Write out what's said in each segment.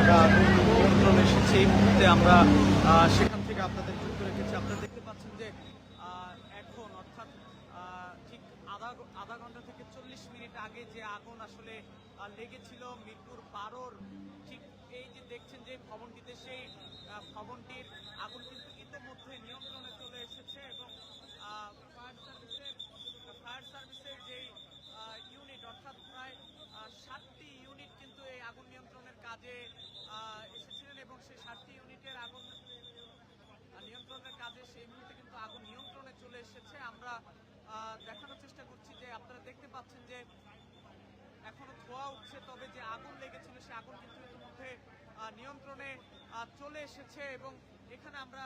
নিয়ন্ত্রণ এসেছে এই মুহূর্তে আমরা সেখান থেকে আপনাদের যুক্ত রেখেছি। আপনারা দেখতে পাচ্ছেন যে এখন অর্থাৎ ঠিক আধা আধা ঘণ্টা থেকে চল্লিশ মিনিট আগে যে আগুন আসলে লেগেছিল মিরপুর বারোর, ঠিক এই যে দেখছেন যে ভবনটিতে সেই ভবনটির আগুন কিন্তু ইতিমধ্যে নিয়ন্ত্রণে চলে এসেছে এবং ফায়ার সার্ভিসের ফায়ার সার্ভিসের যেই ইউনিট অর্থাৎ প্রায় আহ, ষাটটি ইউনিট কিন্তু এই আগুন নিয়ন্ত্রণের কাজে আহ, এসেছিলেন এবং সেই ষাটটি ইউনিটের আগুন আহ, নিয়ন্ত্রণের কাজে সেই মুহূর্তে কিন্তু আগুন নিয়ন্ত্রণে চলে এসেছে আমরা আহ, দেখানোর চেষ্টা করছি যে আপনারা দেখতে পাচ্ছেন যে এখনও ধোয়া উঠছে তবে যে আগুন লেগেছিল সে আগুন কিন্তু ইতিমধ্যে নিয়ন্ত্রণে চলে এসেছে এবং এখানে আমরা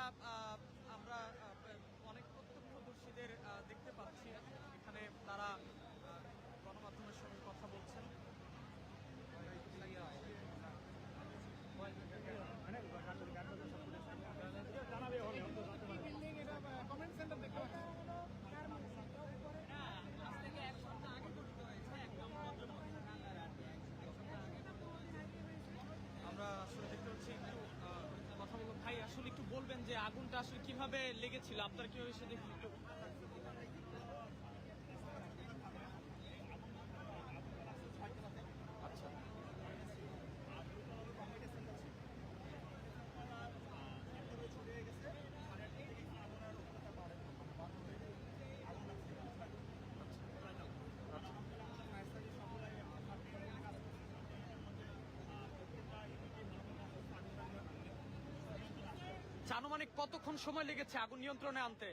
আমরা অনেক প্রত্যক্ষদর্শীদের দেখতে পাচ্ছি। এখানে তারা আহ, গণমাধ্যমের সঙ্গে কথা বলছেন আমরা আসলে দেখতে পাচ্ছি একটু আহ, কথা বলব ভাই আসলে একটু বলবেন যে আগুনটা আসলে কীভাবে লেগেছিল? আপনার কীভাবে সেটা একটু আনুমানিক কতক্ষণ সময় লেগেছে আগুন নিয়ন্ত্রণে আনতে?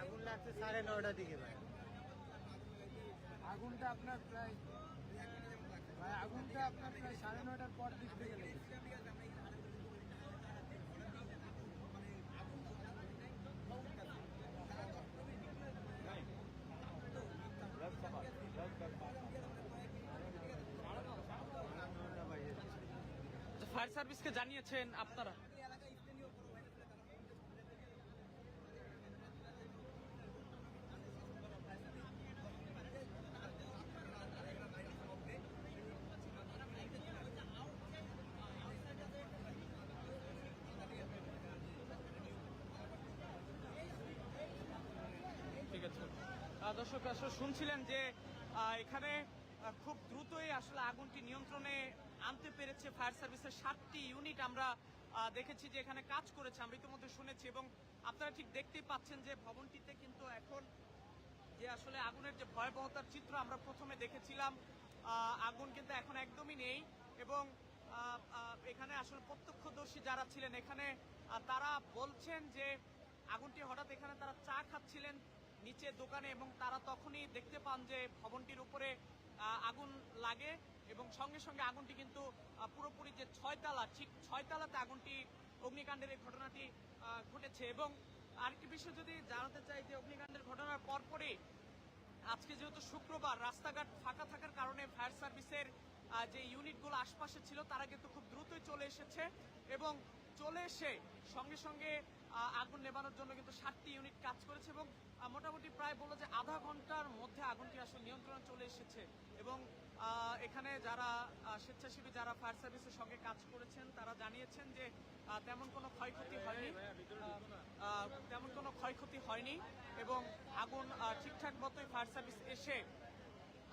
আগুন লাগছে সাড়ে নয়টার দিকে ভাই। আগুনটা আপনার প্রায় আগুনটা আপনার প্রায় সাড়ে নয়টার পর দিক থেকে লেগেছে। ফায়ার সার্ভিসকে জানিয়েছেন আপনারা? ঠিক আছে। দর্শক, আসলে শুনছিলেন যে এখানে খুব দ্রুতই আসলে আগুনটি নিয়ন্ত্রণে আনতে পেরেছে ফায়ার সার্ভিসের সাতটি ইউনিট। আমরা দেখেছি যে এখানে কাজ করেছে, আমরা ইতিমধ্যে শুনেছি এবং আপনারা ঠিক দেখতেই পাচ্ছেন যে ভবনটিতে কিন্তু এখন যে আসলে আগুনের যে ভয়াবহতার চিত্র আমরা প্রথমে দেখেছিলাম আগুন কিন্তু এখন একদমই নেই এবং এখানে আসলে প্রত্যক্ষদর্শী যারা ছিলেন এখানে তারা বলছেন যে আগুনটি হঠাৎ এখানে তারা চা খাচ্ছিলেন নিচে দোকানে এবং তারা তখনই দেখতে পান যে ভবনটির উপরে আগুন লাগে এবং সঙ্গে সঙ্গে আগুনটি কিন্তু পুরোপুরি যে ছয়তলা, ঠিক ছয়তলাতে আগুনটি অগ্নিকাণ্ডের এই ঘটনাটি ঘটেছে। এবং আরেকটি বিষয় যদি জানাতে চাই যে অগ্নিকাণ্ডের ঘটনার পরপরই আজকে যেহেতু শুক্রবার, রাস্তাঘাট ফাঁকা থাকার কারণে ফায়ার সার্ভিসের যে ইউনিটগুলো আশপাশে ছিল, তারা কিন্তু খুব দ্রুতই চলে এসেছে। এবং চলে এসে সঙ্গে সঙ্গে আগুন নেবানোর জন্য কিন্তু সাতটি ইউনিট কাজ করেছে এবং মোটামুটি প্রায় বলল যে আধা ঘণ্টার মধ্যে আগুনটি আসলে নিয়ন্ত্রণে চলে এসেছে। এবং এখানে যারা স্বেচ্ছাসেবী যারা ফায়ার সার্ভিসের সঙ্গে কাজ করেছেন, তারা জানিয়েছেন যে তেমন কোনো ক্ষয়ক্ষতি হয়নি। তেমন কোনো ক্ষয়ক্ষতি হয়নি এবং আগুন ঠিকঠাক মতোই ফায়ার সার্ভিস এসে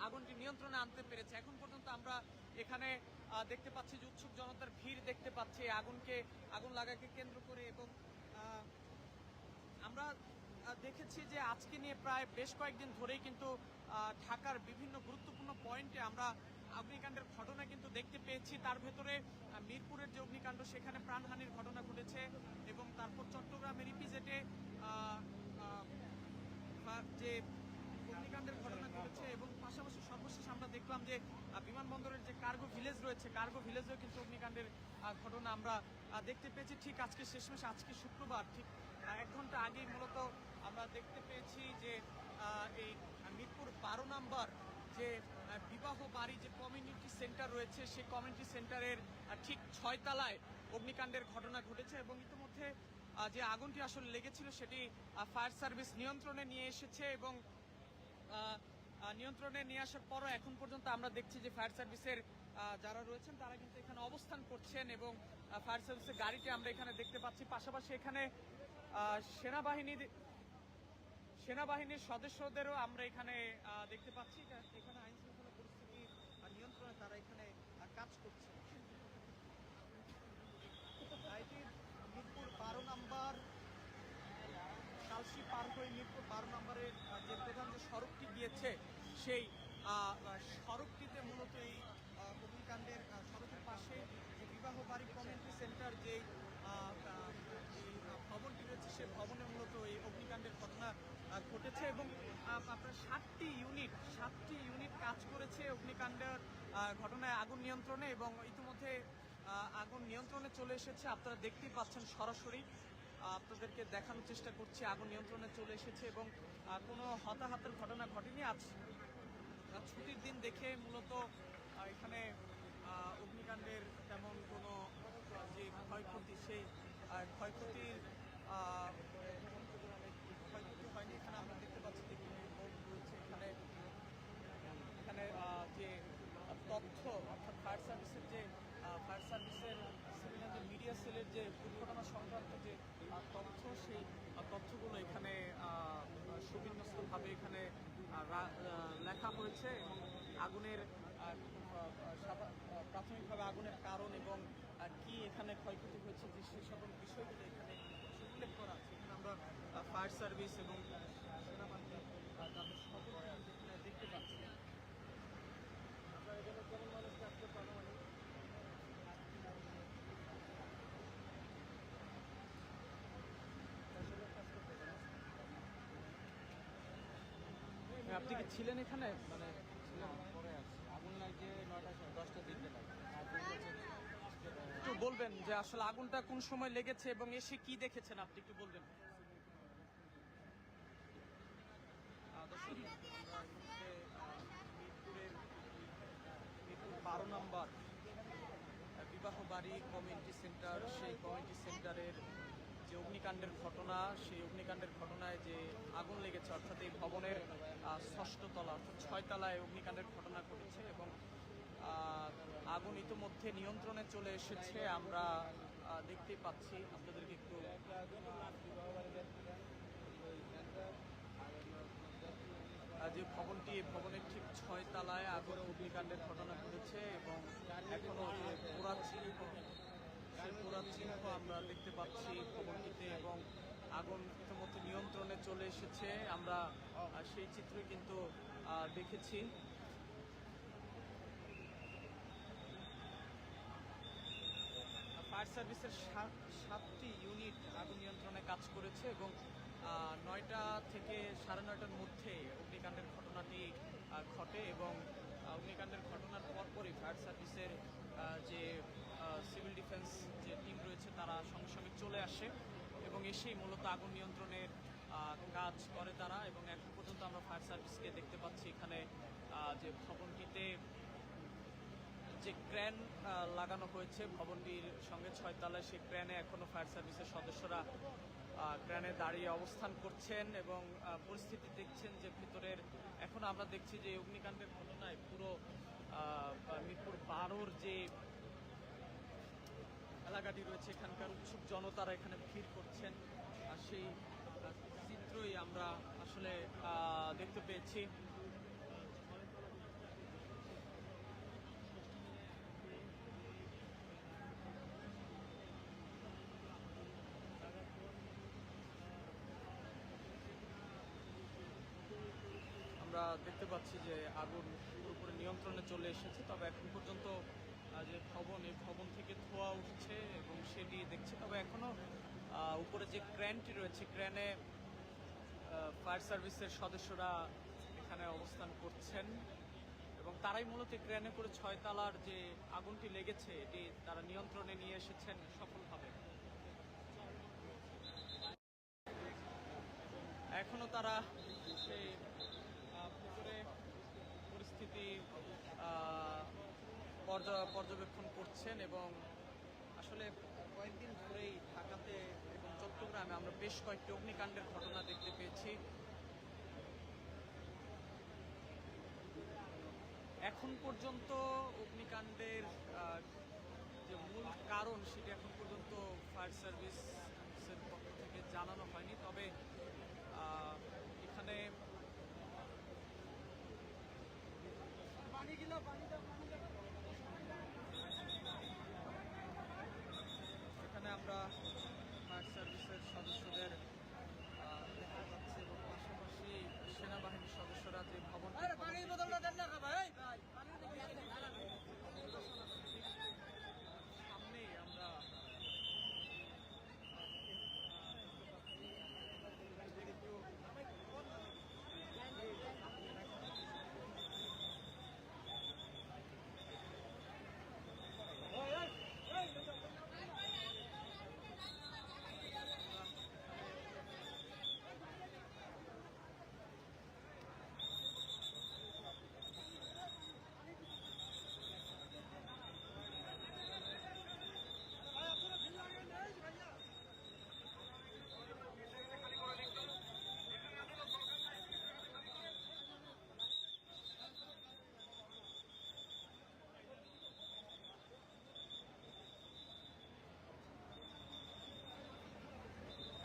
আগুনটি নিয়ন্ত্রণে আনতে পেরেছে। এখন পর্যন্ত আমরা এখানে দেখতে পাচ্ছি যে উৎসুক জনতার ভিড় দেখতে পাচ্ছি। আগুনকে, আগুন লাগাকে কেন্দ্র করে এবং আমরা দেখেছি যে আজকে নিয়ে প্রায় বেশ কয়েকদিন ধরেই কিন্তু ঢাকার বিভিন্ন গুরুত্বপূর্ণ পয়েন্টে আমরা অগ্নিকাণ্ডের ঘটনা কিন্তু দেখতে পেয়েছি। তার ভেতরে মিরপুরের যে অগ্নিকাণ্ড সেখানে প্রাণহানির ঘটনা ঘটেছে এবং তারপর চট্টগ্রামের ইপিজেটে আহ, যে অগ্নিকাণ্ডের ঘটনা ঘটেছে এবং পাশাপাশি সর্বশেষ আমরা দেখলাম যে বিমানবন্দরের যে কার্গো ভিলেজ রয়েছে কার্গো ভিলেজেও কিন্তু অগ্নিকাণ্ডের ঘটনা আমরা দেখতে পেয়েছি। ঠিক আজকে শেষমেশ, আজকে শুক্রবার, ঠিক এক ঘণ্টা আগেই মূলত আমরা দেখতে পেয়েছি যে এই মিরপুর বারো নাম্বার যে বিবাহ বাড়ি যে কমিউনিটি সেন্টার রয়েছে, সেই কমিউনিটি সেন্টারের ঠিক ছয়তলায় অগ্নিকাণ্ডের ঘটনা ঘটেছে এবং ইতিমধ্যে যে আগুনটি আসলে লেগেছিল সেটি ফায়ার সার্ভিস নিয়ন্ত্রণে নিয়ে এসেছে এবং নিয়ন্ত্রণে নিয়ে আসার পরও এখন পর্যন্ত আমরা দেখছি যে ফায়ার সার্ভিসের যারা রয়েছেন, তারা কিন্তু এখানে অবস্থান করছেন এবং ফায়ার সার্ভিসের গাড়িটি আমরা এখানে দেখতে পাচ্ছি। পাশাপাশি এখানে সেনাবাহিনী সেনাবাহিনীর সদস্যদেরও আমরা এখানে দেখতে পাচ্ছি। এখানে আইন শৃঙ্খলা পরিস্থিতি নিয়ন্ত্রণে তারা এখানে কাজ করছে। এটি মিরপুর বারো নাম্বার কালসি পার হয়ে মিরপুর বারো নম্বরের যে প্রধান যে সড়কটি গিয়েছে সেই সড়কটিতে মূলত এই অগ্নিকাণ্ডের সড়কের পাশে যে বিবাহ বাড়ি কমিউনিটি সেন্টার যে ভবনটি রয়েছে সেই ভবনে মূলত এই অগ্নিকাণ্ডের ঘটনা ঘটেছে এবং আপনার সাতটি ইউনিট সাতটি ইউনিট কাজ করেছে অগ্নিকাণ্ডের ঘটনায় আগুন নিয়ন্ত্রণে এবং ইতিমধ্যে আগুন নিয়ন্ত্রণে চলে এসেছে। আপনারা দেখতেই পাচ্ছেন সরাসরি আপনাদেরকে দেখানোর চেষ্টা করছি, আগুন নিয়ন্ত্রণে চলে এসেছে এবং কোনো হতাহতের ঘটনা ঘটেনি। আজ ছুটির দিন দেখে মূলত এখানে অগ্নিকাণ্ডের তেমন কোনো যে ক্ষয়ক্ষতি সেই ক্ষয়ক্ষতির আহ, ক্ষয়ক্ষতি হয়নি এখানে আমরা দেখতে পাচ্ছি যে বোর্ড রয়েছে এখানে এখানে আহ, যে তথ্য অর্থাৎ ফায়ার সার্ভিসের যে ফায়ার সার্ভিসের সিভিলিয়ান যে মিডিয়া সেলের যে দুর্ঘটনা সংক্রান্ত যে আহ, তথ্য সেই আহ, তথ্যগুলো এখানে আহ, সুবিন্যস্তভাবে এখানে আহ, রা- আহ, লেখা হয়েছে এবং আগুনের আহ, আহ, সাদা- আহ, প্রাথমিকভাবে আগুনের কারণ এবং আহ, কি এখানে ক্ষয়ক্ষতি হয়েছে যে সেই সকল বিষয়গুলো এখানে উল্লেখ করা আছে। এখানে আমরা ফায়ার সার্ভিস এবং সেনাবাহিনী দেখতে পাচ্ছি আপনার এখানে কেমন মানুষকে আসতে পারো মানে আপনি কি ছিলেন এখানে? মানে পরে আছে। আগুন লাগছে নয়টা দশটার দিকে লাগে। বলবেন যে আসলে আগুনটা কোন সময় লেগেছে এবং এসে কি দেখেছেন? আপনি একটু বলবেন। বারো নম্বর বিবাহ বাড়ি কমিউনিটি সেন্টার সেই কমিউনিটি সেন্টারের যে অগ্নিকাণ্ডের ঘটনা, সেই অগ্নিকাণ্ডের ঘটনায় যে আগুন লেগেছে, অর্থাৎ এই ভবনের ষষ্ঠ তলা অর্থাৎ ছয় তলায় অগ্নিকাণ্ডের ঘটনা ঘটেছে এবং আগুন ইতিমধ্যে নিয়ন্ত্রণে চলে এসেছে। আমরা আহ, দেখতেই পাচ্ছি। আপনাদেরকে একটু যে ভবনটি ভবনের ঠিক ছয় তলায় আগুন অগ্নিকাণ্ডের ঘটনা ঘটেছে এবং এখনও সেই পোড়া চিহ্ন আমরা দেখতে পাচ্ছি ভবনটিতে এবং আগুন ইতিমধ্যে নিয়ন্ত্রণে চলে এসেছে। আমরা সেই চিত্র কিন্তু দেখেছি। ফায়ার সার্ভিসের সাত- সাতটি ইউনিট আগুন নিয়ন্ত্রণে কাজ করেছে এবং নয়টা থেকে সাড়ে নয়টার মধ্যে অগ্নিকাণ্ডের ঘটনাটি ঘটে এবং অগ্নিকাণ্ডের ঘটনার পরপরই ফায়ার সার্ভিসের যে সিভিল ডিফেন্স যে টিম রয়েছে তারা সঙ্গে সঙ্গে চলে আসে এবং এসেই মূলত আগুন নিয়ন্ত্রণের কাজ করে তারা এবং এখন পর্যন্ত আমরা ফায়ার সার্ভিসকে দেখতে পাচ্ছি এখানে যে ভবনটিতে যে ক্র্যান লাগানো হয়েছে, ভবনটির সঙ্গে ছয়তলায় সেই ক্র্যানে এখনও ফায়ার সার্ভিসের সদস্যরা ক্র্যানে দাঁড়িয়ে অবস্থান করছেন এবং পরিস্থিতি দেখছেন যে ভিতরের, এখন আমরা দেখছি যে অগ্নিকাণ্ডের ঘটনায় পুরো মিরপুর বারোর যে এলাকাটি রয়েছে, এখানকার উৎসুক জনতারা এখানে ভিড় করছেন। আর সেই চিত্রই আমরা আসলে দেখতে পেয়েছি আমরা দেখতে পাচ্ছি যে আগুন পুরোপুরি নিয়ন্ত্রণে চলে এসেছে তবে এখন পর্যন্ত যে ভবন এই ভবন থেকে ধোয়া উঠছে এবং সেটি দেখছি। তবে এখনও আহ, উপরে যে ক্র্যানটি রয়েছে ক্র্যানে ফায়ার সার্ভিসের সদস্যরা এখানে অবস্থান করছেন এবং তারাই মূলত ক্র্যানে করে ছয়তলার যে আগুনটি লেগেছে এটি তারা নিয়ন্ত্রণে নিয়ে এসেছেন সফলভাবে। এখনও তারা সেই আহ, ভিতরে পরিস্থিতি আহ, পর্য- পর্যবেক্ষণ করছেন এবং আসলে কয়েকদিন ধরেই ঢাকাতে এবং চট্টগ্রামে আমরা বেশ কয়েকটি অগ্নিকাণ্ডের ঘটনা দেখতে পেয়েছি। এখন পর্যন্ত অগ্নিকাণ্ডের যে মূল কারণ সেটি এখন পর্যন্ত ফায়ার সার্ভিসের পক্ষ থেকে জানানো হয়নি। তবে এখানে আমরা ফায়ার সার্ভিসের সদস্যদের আহ, দেখা যাচ্ছে এবং পাশাপাশি সেনাবাহিনীর সদস্যরা যে ভবন সামনেই আমরা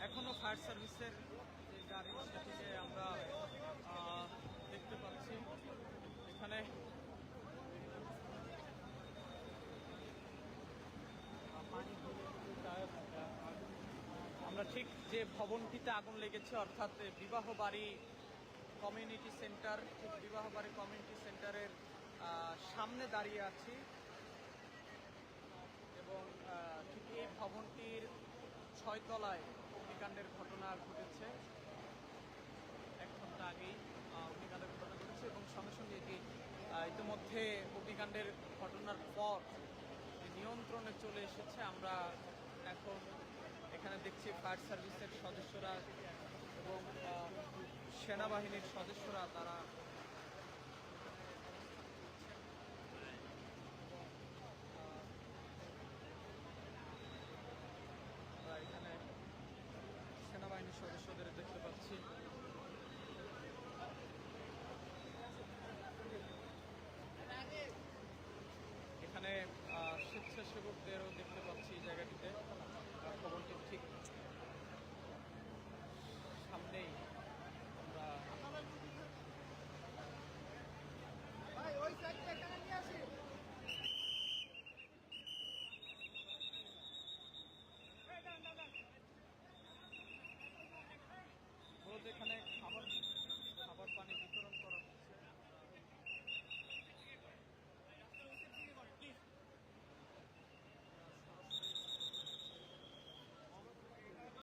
এখনও ফায়ার সার্ভিসের যে গাড়ি সেটিকে আমরা আহ, দেখতে পাচ্ছি এখানে আমরা ঠিক যে ভবনটিতে আগুন লেগেছে, অর্থাৎ বিবাহ বাড়ি কমিউনিটি সেন্টার ঠিক বিবাহ বাড়ি কমিউনিটি সেন্টারের সামনে দাঁড়িয়ে আছি। এবং ঠিক এই ভবনটির ছয়তলায় অগ্নিকাণ্ডের ঘটনা ঘটেছে। এক ঘণ্টা আগেই অগ্নিকাণ্ডের ঘটনা ঘটেছে এবং সঙ্গে সঙ্গে এটি ইতিমধ্যে অগ্নিকাণ্ডের ঘটনার পর নিয়ন্ত্রণে চলে এসেছে। আমরা এখন এখানে দেখছি ফায়ার সার্ভিসের সদস্যরা এবং সেনাবাহিনীর সদস্যরা তারা